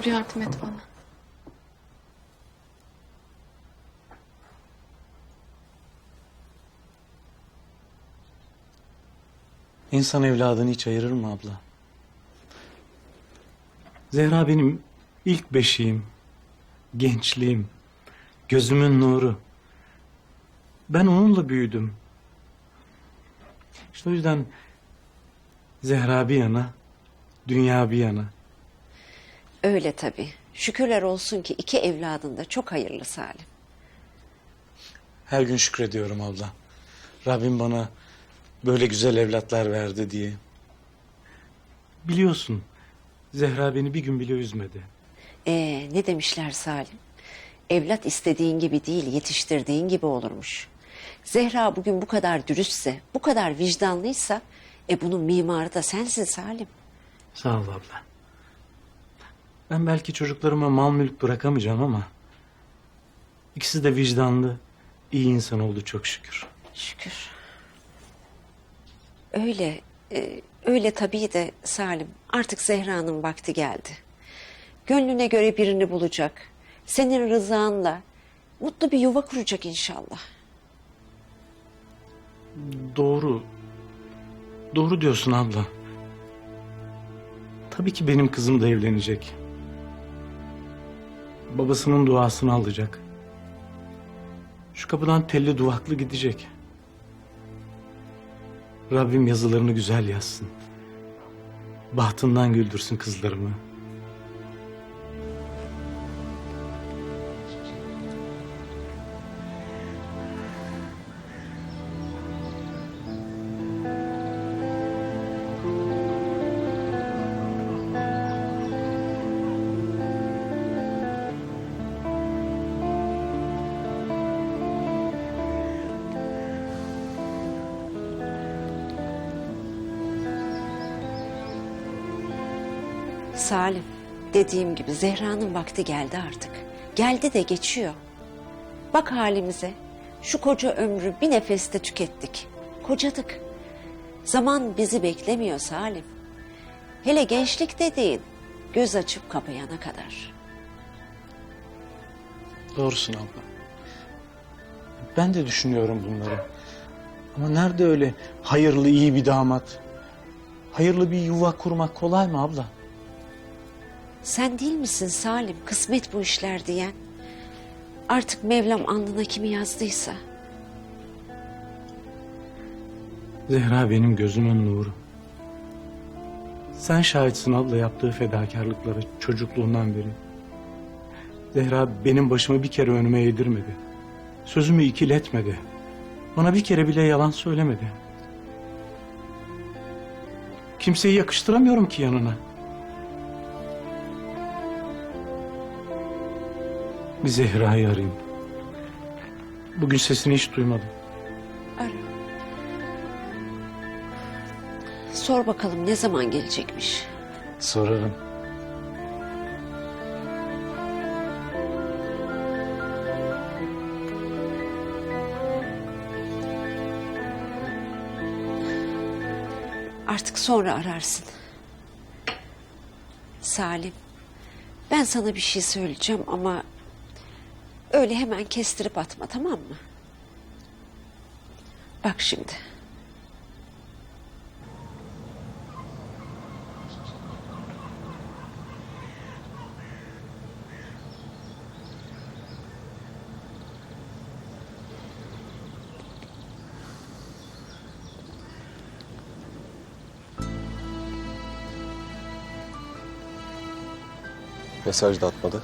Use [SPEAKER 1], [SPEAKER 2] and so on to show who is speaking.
[SPEAKER 1] olur yardım et bana.
[SPEAKER 2] İnsan evladını hiç ayırır mı abla? Zehra benim ilk beşiğim, gençliğim, gözümün nuru. Ben onunla büyüdüm. İşte o yüzden Zehra bir yana, dünya bir yana.
[SPEAKER 3] Öyle tabii. Şükürler olsun ki iki evladın da çok hayırlı Salim.
[SPEAKER 2] Her gün şükrediyorum abla. Rabbim bana böyle güzel evlatlar verdi diye. Biliyorsun Zehra beni bir gün bile üzmedi.
[SPEAKER 3] Ee, ne demişler Salim? Evlat istediğin gibi değil, yetiştirdiğin gibi olurmuş. Zehra bugün bu kadar dürüstse, bu kadar vicdanlıysa, e bunun mimarı da sensin Salim.
[SPEAKER 2] Sağ ol abla. Ben belki çocuklarıma mal mülk bırakamayacağım ama... ...ikisi de vicdanlı, iyi insan oldu çok şükür.
[SPEAKER 3] Şükür. Öyle, e, öyle tabii de Salim. Artık Zehra'nın vakti geldi. Gönlüne göre birini bulacak. Senin rızanla mutlu bir yuva kuracak inşallah.
[SPEAKER 2] Doğru. Doğru diyorsun abla. Tabii ki benim kızım da evlenecek. Babasının duasını alacak. Şu kapıdan telli duvaklı gidecek. Rabbim yazılarını güzel yazsın. Bahtından güldürsün kızlarımı.
[SPEAKER 3] Salim, dediğim gibi Zehra'nın vakti geldi artık. Geldi de geçiyor. Bak halimize. Şu koca ömrü bir nefeste tükettik. Kocadık. Zaman bizi beklemiyor Salim. Hele gençlik dediğin göz açıp kapayana kadar.
[SPEAKER 2] Doğrusun abla. Ben de düşünüyorum bunları. Ama nerede öyle hayırlı iyi bir damat? Hayırlı bir yuva kurmak kolay mı abla?
[SPEAKER 3] Sen değil misin Salim kısmet bu işler diyen? Artık Mevlam alnına kimi yazdıysa.
[SPEAKER 2] Zehra benim gözümün nuru. Sen şahitsin abla yaptığı fedakarlıkları çocukluğundan beri. Zehra benim başımı bir kere önüme eğdirmedi. Sözümü ikiletmedi. Bana bir kere bile yalan söylemedi. Kimseyi yakıştıramıyorum ki yanına. Bir Zehra'yı arayayım. Bugün sesini hiç duymadım.
[SPEAKER 3] Ara. Sor bakalım ne zaman gelecekmiş.
[SPEAKER 2] Sorarım.
[SPEAKER 3] Artık sonra ararsın. Salim, ben sana bir şey söyleyeceğim ama öyle hemen kestirip atma tamam mı? Bak şimdi.
[SPEAKER 4] Mesaj da atmadı.